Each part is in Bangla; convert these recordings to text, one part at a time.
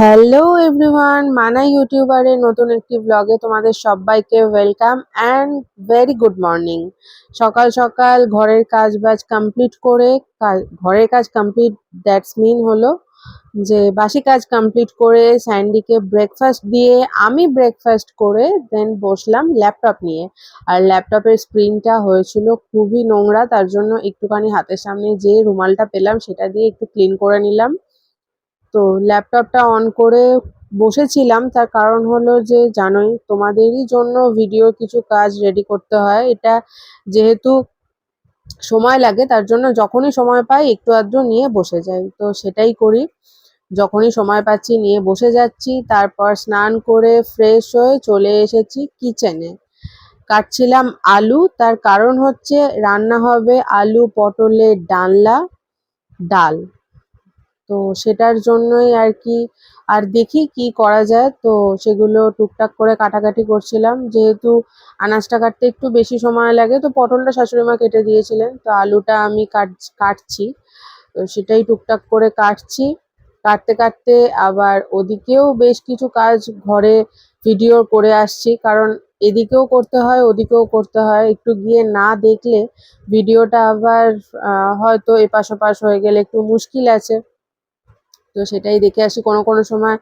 হ্যালো এভরিওয়ান মানা ইউটিউবারের নতুন একটি ব্লগে তোমাদের সবাইকে welcome and very good morning সকাল সকাল ঘরের কাজ বাজ কমপ্লিট করে ঘরের কাজ কমপ্লিট দ্যাটস মিন হলো যে বাসি কাজ কমপ্লিট করে, স্যান্ডিকে ব্রেকফাস্ট দিয়ে আমি ব্রেকফাস্ট করে দেন বসলাম ল্যাপটপ নিয়ে। আর ল্যাপটপের স্ক্রিনটা হয়েছিল খুবই নোংরা, তার জন্য একটুখানি হাতের সামনে যে রুমালটা পেলাম সেটা দিয়ে একটু ক্লিন করে নিলাম। তো ল্যাপটপটা অন করে বসেছিলাম। তার কারণ হলো যে, জানোই, তোমাদেরই জন্য ভিডিও কিছু কাজ রেডি করতে হয়। এটা যেহেতু সময় লাগে, তার জন্য যখনই সময় পাই, একটু আধটু নিয়ে বসে যাই। তো সেটাই করি। যখনই সময় পাচ্ছি, নিয়ে বসে যাচ্ছি। তারপর স্নান করে ফ্রেশ হয়ে চলে এসেছি কিচেনে কাটছিলাম আলু। তার কারণ হচ্ছে, রান্না হবে আলু পটলের ডালনা, ডাল। তো সেটার জন্যই আর কি, আর দেখি কি করা যায়। তো সেগুলো টুকটাক করে কাটাকাটি করছিলাম। যেহেতু আনাজটা কাটতে একটু বেশি সময় লাগে, তো পটলটা শাশুড়ি মা কেটে দিয়েছিলেন। তো আলুটা আমি কাট, কাটছি। তো সেটাই টুকটাক করে কাটছি। কাটতে কাটতে আবার ওদিকেও বেশ কিছু কাজ ঘরে ভিডিও করে আসছি। কারণ এদিকেও করতে হয়, ওদিকেও করতে হয়। একটু গিয়ে না দেখলে ভিডিওটা আবার হয়তো এপাশ ওপাশ হয়ে গেলে একটু মুশকিল আছে। তো সেটাই দেখে আসি। কোনো কোনো সময়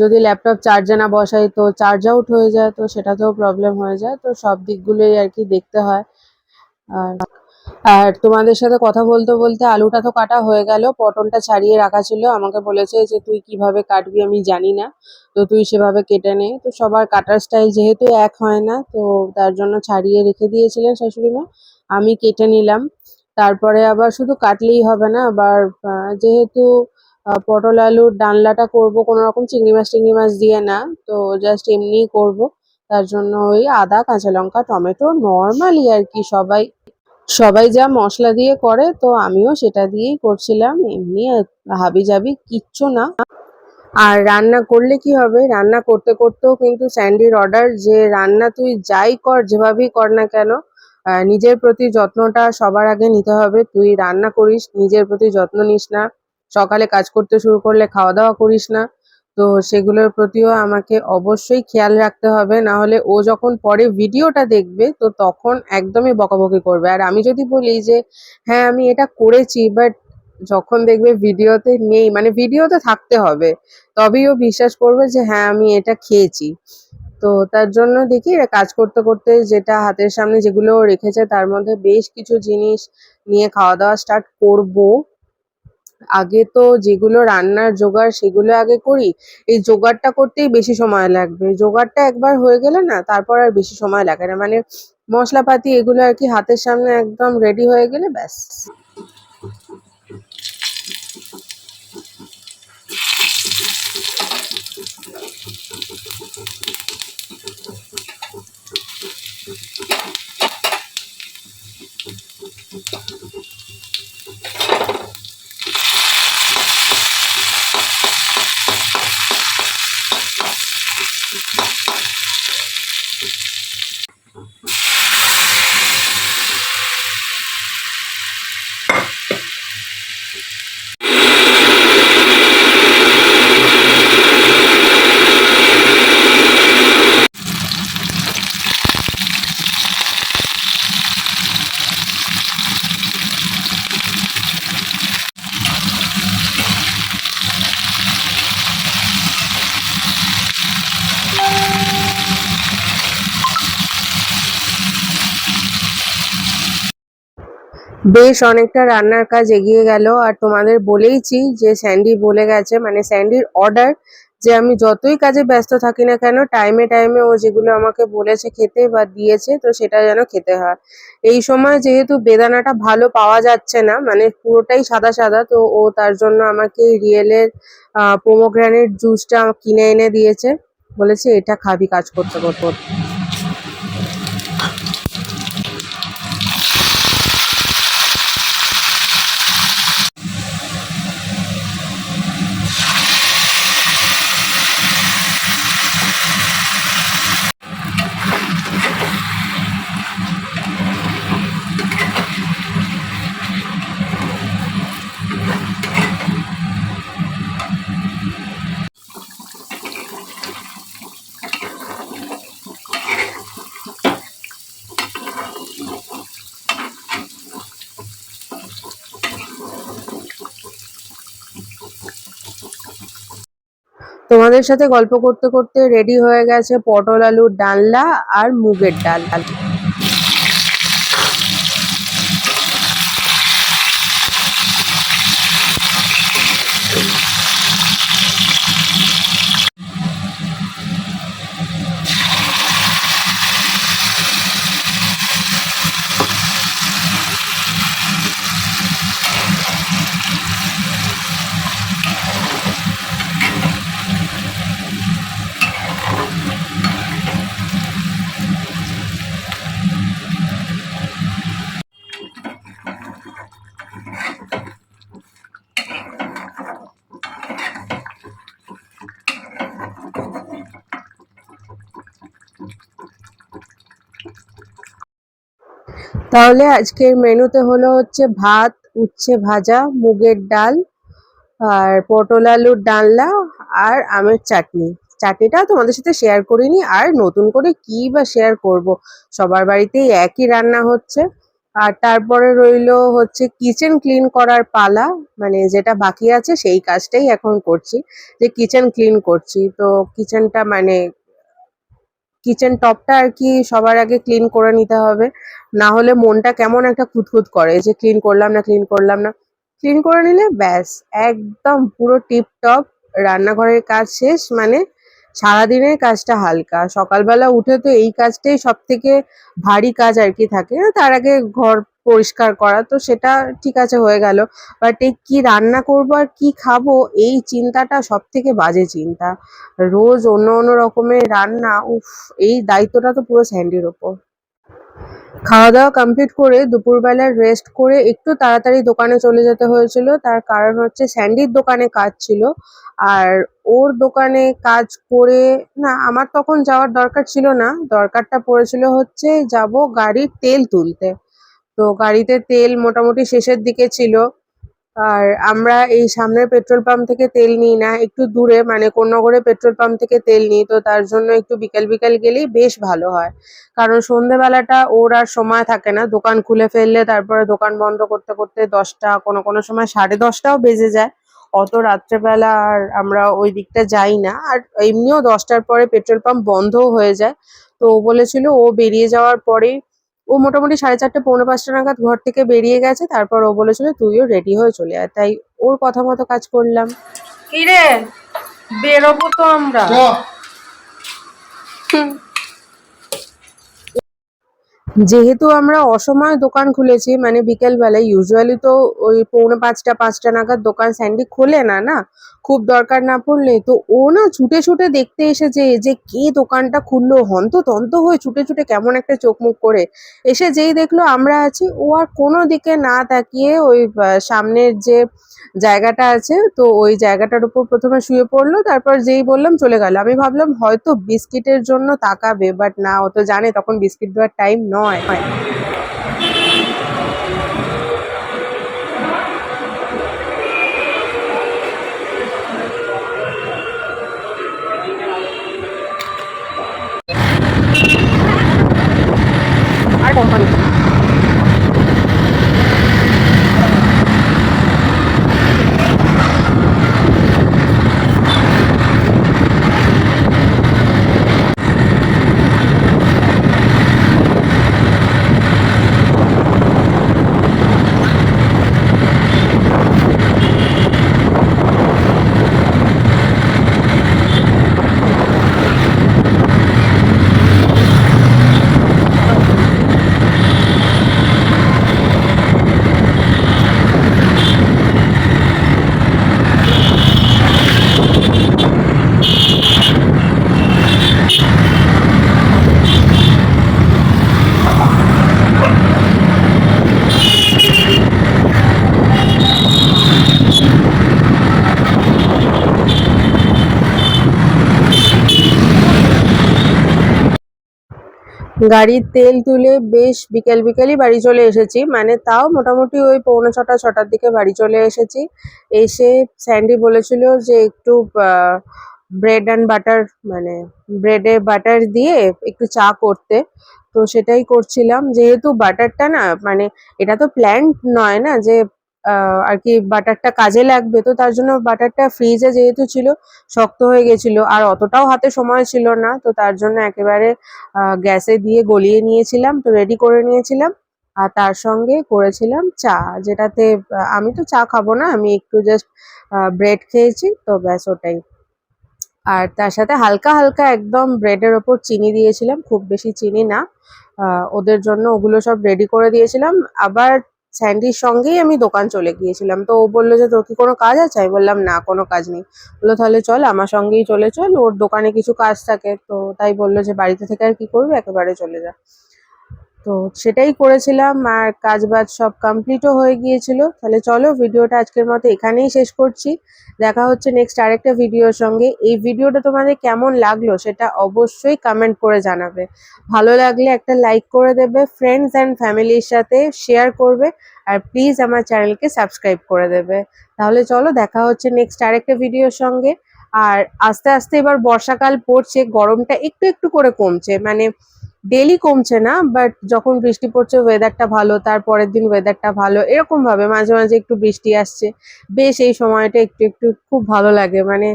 যদি ল্যাপটপ চার্জে না বসাই তো চার্জ আউট হয়ে যায়, তো সেটাতেও প্রবলেম হয়ে যায়। তো সব দিকগুলোই আর কি দেখতে হয়। আর আর তোমাদের সাথে কথা বলতে বলতে আলুটা তো কাটা হয়ে গেল। পটলটা ছাড়িয়ে রাখা ছিল। আমাকে বলেছে যে, তুই কীভাবে কাটবি আমি জানি না। তো তুই সেভাবে কেটে নে। তো সবার কাটার স্টাইল যেহেতু এক হয় না, তো তার জন্য ছাড়িয়ে রেখে দিয়েছিলেন শাশুড়ি মা। আমি কেটে নিলাম। তারপরে আবার শুধু কাটলেই হবে না, আবার যেহেতু পটল আলুর ডালনাটা করব, কোনো রকম চিংড়ি মাছ টিংড়ি মাছ দিয়ে না, তো জাস্ট এমনিই করব। তার জন্য ওই আদা, কাঁচা লঙ্কা, টমেটো নর্মালি আর কি সবাই সবাই যা মশলা দিয়ে করে, তো আমিও সেটা দিয়েই করছিলাম। এমনি হাবি জাবি কিচ্ছু না। আর রান্না করলে কি হবে? রান্না করতে করতেও কিন্তু স্যান্ডির অর্ডার যে রান্না তুই যাই কর, যেভাবেই কর না কেন নিজের প্রতি যত্নটা সবার আগে নিতে হবে। তুই রান্না করিস, নিজের প্রতি যত্ন নিস না। সকালে কাজ করতে শুরু করলে খাওয়া দাওয়া করিস না। তো সেগুলোর প্রতিও আমাকে অবশ্যই খেয়াল রাখতে হবে। না হলে ও যখন পরে ভিডিওটা দেখবে, তো তখন একদমই বকাবকি করবে। আর আমি যদি বলি যে হ্যাঁ আমি এটা করেছি বাট যখন দেখবে ভিডিওতে নেই মানে ভিডিওতে থাকতে হবে, তবেই ও বিশ্বাস করবে যে হ্যাঁ আমি এটা খেয়েছি। তো তার জন্য দেখি কাজ করতে করতে যেটা হাতের সামনে যেগুলো রেখেছে, তার মধ্যে বেশ কিছু জিনিস নিয়ে খাওয়া দাওয়া স্টার্ট করব। আগে তো যেগুলো রান্নার জোগাড় সেগুলো আগে করি, এই জোগাড়টা করতেই বেশি সময় লাগবে। জোগাড়টা একবার হয়ে গেলে না তারপর আর বেশি সময় লাগে না। মানে মশলাপাতি এগুলো আর কি হাতের সামনে একদম রেডি হয়ে গেলে ব্যাস। বেশ অনেকটা রান্নার কাজ এগিয়ে গেল। আর তোমাদের বলেইছি যে স্যান্ডি বলে গেছে মানে স্যান্ডির অর্ডার যে আমি যতই কাজে ব্যস্ত থাকি না কেন, টাইমে টাইমে ও যেগুলো আমাকে বলেছে খেতে বা দিয়েছে, তো সেটা যেন খেতে হয়। এই সময় যেহেতু বেদানাটা ভালো পাওয়া যাচ্ছে না মানে পুরোটাই সাদা সাদা, তো ও তার জন্য আমাকে রিয়েলের পোমোগ্রানেট জুসটা কিনে এনে দিয়েছে। বলেছে, এটা খাবি, কাজ করতে করতে। তোমাদের সাথে গল্প করতে করতে রেডি হয়ে গেছে পটল আলুর ডালনা আর মুগের ডাল। তাহলে আজকের মেনুতে হলো হচ্ছে ভাত, উচ্ছে ভাজা, মুগের ডাল, আর পটল আলুর ডালনা আর আমের চাটনি। চাটনিটা তোমাদের সাথে শেয়ার করিনি, আর নতুন করে কি বা শেয়ার করব? সবার বাড়িতেই একই রান্না হচ্ছে। আর তারপরে রইল হচ্ছে কিচেন ক্লিন করার পালা মানে যেটা বাকি আছে সেই কাজটাই এখন করছি, যে কিচেন ক্লিন করছি। তো কিচেনটা মানে কিচেন টপটা আর কি সবার আগে ক্লিন করে নিতে হবে। না হলে মনটা কেমন একটা খুঁতখুত করে যে ক্লিন করলাম না, ক্লিন করলাম না। ক্লিন করে নিলে ব্যাস, একদম পুরো টিপ টপ রান্নাঘরের কাজ শেষ মানে সারাদিনের কাজটা হালকা। সকালবেলা উঠে তো এই কাজটাই সব থেকে ভারী কাজ আর কি থাকে। তার আগে ঘর পরিষ্কার করা, তো সেটা ঠিক আছে হয়ে গেল। বাট এই কি রান্না করব আর কি খাব, এই চিন্তাটা সব থেকে বাজে চিন্তা। রোজ অন্য অন্য রকমের রান্না, উফ, এই দায়িত্বটা তো পুরো স্যান্ডির ওপর। খাওয়া দাওয়া কমপ্লিট করে দুপুরবেলার রেস্ট করে একটু তাড়াতাড়ি দোকানে চলে যেতে হয়েছিল। তার কারণ হচ্ছে স্যান্ডির দোকানে কাজ ছিল। আর ওর দোকানে কাজ করে, না, আমার তখন যাওয়ার দরকার ছিল না। দরকারটা পড়েছিল হচ্ছে যাব গাড়ির তেল তুলতে। তো গাড়িতে তেল মোটামুটি শেষের দিকে ছিল। আর আমরা এই সামনের পেট্রোল পাম্প থেকে তেল নিই না, একটু দূরে মানে কোন্নগরে পেট্রোল পাম্প থেকে তেল নিই, তো তার জন্য একটু বিকেল বিকেল গেলেই বেশ ভালো হয়। কারণ সন্ধেবেলাটা ওর আর সময় থাকে না, দোকান খুলে ফেললে তারপরে দোকান বন্ধ করতে করতে দশটা, কোনো কোনো সময় সাড়ে দশটাও বেজে যায়। অত রাত্রেবেলা আর আমরা ওই দিকটা যাই না। আর এমনিও দশটার পরে পেট্রোল পাম্প বন্ধও হয়ে যায়। তো ও বলেছিল ও বেরিয়ে যাওয়ার পরেই ও মোটামুটি সাড়ে চারটে পৌনে পাঁচটা নাগাদ ঘর থেকে বেরিয়ে গেছে। তারপর ও বলেছিল তুইও রেডি হয়ে চলে আয়। তাই ওর কথা মতো কাজ করলাম। কিরে? বেরোবো তো আমরা। যেহেতু আমরা অসময় দোকান খুলেছি মানে বিকেল বেলায় ইউজুয়ালি তো ওই পৌনে পাঁচটা পাঁচটা নাগাদ দোকান স্যান্ডি খোলে না না? খুব দরকার না পড়লে। তো ও না ছুটে ছুটে দেখতে এসেছে যে কে দোকানটা খুললো, হন্ততন্ত হয়ে ছুটে ছুটে কেমন একটা চোখ মুখ করে এসে যেই দেখল আমরা আছি, ও আর কোনো দিকে না তাকিয়ে ওই সামনের যে জায়গাটা আছে, তো ওই জায়গাটার উপর প্রথমে শুয়ে পড়ল, তারপর যেই বললাম চলে গেল। আমি ভাবলাম হয়তো বিস্কিটের জন্য তাকাবে বাট না, ও তো জানে তখন বিস্কিট দেওয়ার টাইম নয়। আর কোম্পানি গাড়ির তেল তুলে বেশ বিকেল বিকেলই বাড়ি চলে এসেছি। মানে তাও মোটামুটি ওই পৌনে ছটা, ছটার দিকে বাড়ি চলে এসেছি। এসে স্যান্ডি বলেছিল যে একটু ব্রেড অ্যান্ড বাটার মানে ব্রেডে বাটার দিয়ে একটু চা করতে। তো সেটাই করছিলাম। যেহেতু বাটারটা না মানে এটা তো প্ল্যান্ট নয় না যে আর কি বাটারটা কাজে লাগবে, তো তার জন্য বাটারটা ফ্রিজে যেহেতু ছিল, শক্ত হয়ে গেছিল। আর অতটাও হাতে সময় ছিল না, তো তার জন্য একেবারে গ্যাসে দিয়ে গলিয়ে নিয়েছিলাম, তো রেডি করে নিয়েছিলাম। আর তার সঙ্গে করেছিলাম চা, যেটাতে আমি তো চা খাব না, আমি একটু জাস্ট ব্রেড খেয়েছি, তো ব্যাস ওটাই। আর তার সাথে হালকা হালকা একদম ব্রেডের ওপর চিনি দিয়েছিলাম, খুব বেশি চিনি না। ওদের জন্য ওগুলো সব রেডি করে দিয়েছিলাম। আবার স্যান্ডির সঙ্গেই আমি দোকান চলে গিয়েছিলাম। তো ও বলল যে, তোর কি কোনো কাজ আছে? আমি বললাম, না, কোনো কাজ নেই। বলল, তাহলে চল, আমার সঙ্গেই চলে চল। ওর দোকানে কিছু কাজ থাকে। তো তাই বলল যে, বাড়িতে থেকে আর কি করবে? একেবারে চলে যা। তো সেটাই করেছিলাম আর কাজ বাজ সব কমপ্লিটও হয়ে গিয়েছিল। তাহলে চলো ভিডিওটা আজকের মতো এখানেই শেষ করছি। দেখা হচ্ছে নেক্সট আরেকটা ভিডিওর সঙ্গে। এই ভিডিওটা তোমাদের কেমন লাগল সেটা অবশ্যই কমেন্ট করে জানাবে। ভালো লাগলে একটা লাইক করে দেবে ফ্রেন্ডস অ্যান্ড ফ্যামিলির সাথে শেয়ার করবে, আর প্লিজ আমার চ্যানেলকে সাবস্ক্রাইব করে দেবে। তাহলে চলো দেখা হচ্ছে নেক্সট আরেকটা ভিডিওর সঙ্গে। আর আস্তে আস্তে এবার বর্ষাকাল পড়ছে, গরমটা একটু একটু করে কমছে। মানে ডেলি কমছে না বাট যখন বৃষ্টি পড়ছে ওয়েদারটা ভালো তার পরের দিন ওয়েদারটা ভালো, এরকম ভাবে মাঝে মাঝে একটু বৃষ্টি আসছে। বেশ এই সময়টা একটু একটু খুব ভালো লাগে মানে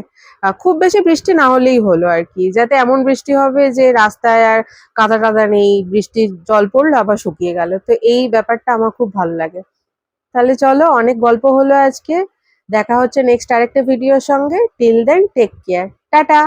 খুব বেশি বৃষ্টি না হলেই হলো আর কি। যাতে এমন বৃষ্টি হবে যে রাস্তায় আর কাদা টাদা নেই, বৃষ্টির জল পড়ল, আবার শুকিয়ে গেল। তো এই ব্যাপারটা আমার খুব ভালো লাগে। তাহলে চলো, অনেক গল্প হলো আজকে। দেখা হচ্ছে নেক্সট আরেকটা ভিডিওর সঙ্গে। Till then take care tata!